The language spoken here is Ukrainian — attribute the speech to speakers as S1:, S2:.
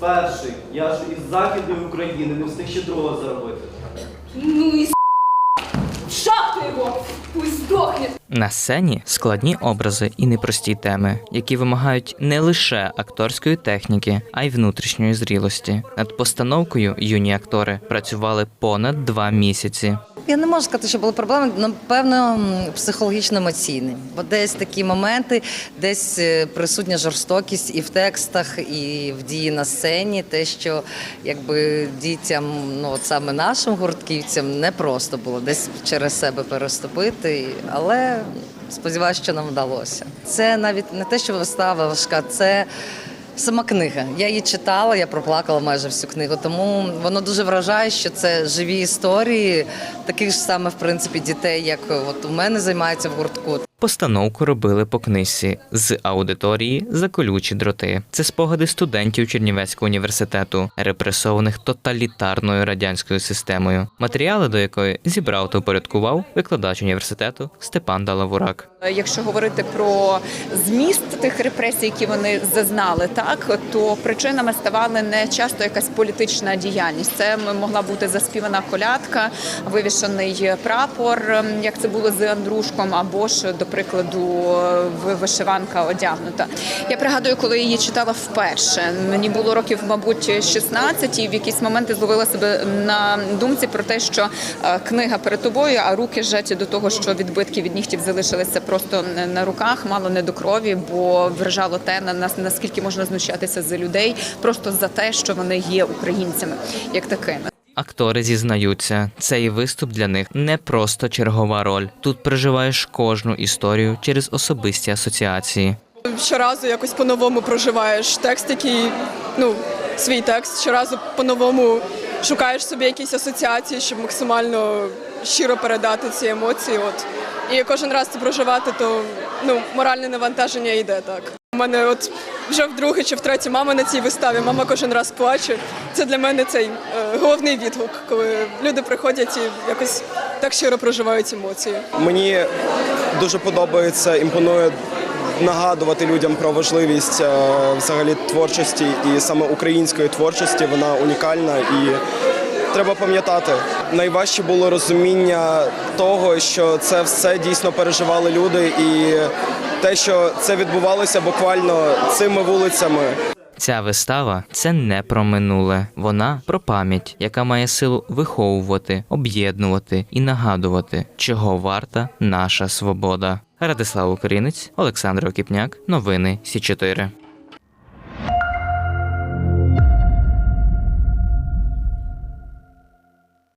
S1: перший. Я ж із Західної України не встиг ще другого заробити.
S2: Ну і с***. В шахту його! Пусть здохне!
S3: На сцені складні образи і непрості теми, які вимагають не лише акторської техніки, а й внутрішньої зрілості. Над постановкою юні актори працювали понад два місяці.
S4: Я не можу сказати, що були проблеми, напевно, психологічно-емоційні. Бо десь такі моменти, десь е, присутня жорстокість і в текстах, і в дії на сцені. Те, що якби дітям, ну от саме нашим гуртківцям, не просто було десь через себе переступити, але сподіваюся, що нам вдалося. Це навіть не те, що вистава важка, це. Сама книга. Я її читала, я проплакала майже всю книгу. Тому воно дуже вражає, що це живі історії таких ж саме, в принципі, дітей, як от у мене займаються в гуртку.
S3: Постановку робили по книжці з аудиторії за колючі дроти. Це спогади студентів Чернівецького університету, репресованих тоталітарною радянською системою, матеріали до якої зібрав та упорядкував викладач університету Степан Далавурак.
S5: Якщо говорити про зміст тих репресій, які вони зазнали, так то причинами ставали не часто якась політична діяльність. Це могла бути заспівана колядка, вивішений прапор, ем, як це було з Андрушком, або ж до прикладу вишиванка одягнута. Я пригадую, коли її читала вперше. Мені було років, мабуть, 16, і в якісь моменти зловила себе на думці про те, що е, книга перед тобою, а руки жаті до того, що відбитки від нігтів залишилися просто на- руках, мало не до крові, бо вражало те, на нас наскільки можна знущатися з людей, просто за те, що вони є українцями, як такими.
S3: Актори зізнаються, цей виступ для них не просто чергова роль. Тут переживаєш кожну історію через особисті асоціації.
S6: щоразу якось по-новому проживаєш текст, який ну свій текст. Щоразу по-новому шукаєш собі якісь асоціації, щоб максимально щиро передати ці емоції. От і кожен раз це проживати, то ну моральне навантаження йде так. У мене от вже вдруге чи втретє мама на цій виставі. Мама кожен раз плаче. Це для мене цей е, головний відгук, коли люди приходять і якось так щиро проживають емоції.
S7: Мені дуже подобається, імпонує нагадувати людям про важливість е, взагалі творчості і саме української творчості. Вона унікальна і треба пам'ятати. Найважче було розуміння того, що це все дійсно переживали люди, і те, що це відбувалося буквально цими вулицями.
S3: Ця вистава це не про минуле, вона про пам'ять, яка має силу виховувати, об'єднувати і нагадувати, чого варта наша свобода. Радислав Українець, Олександр Окіпняк, новини Сі 4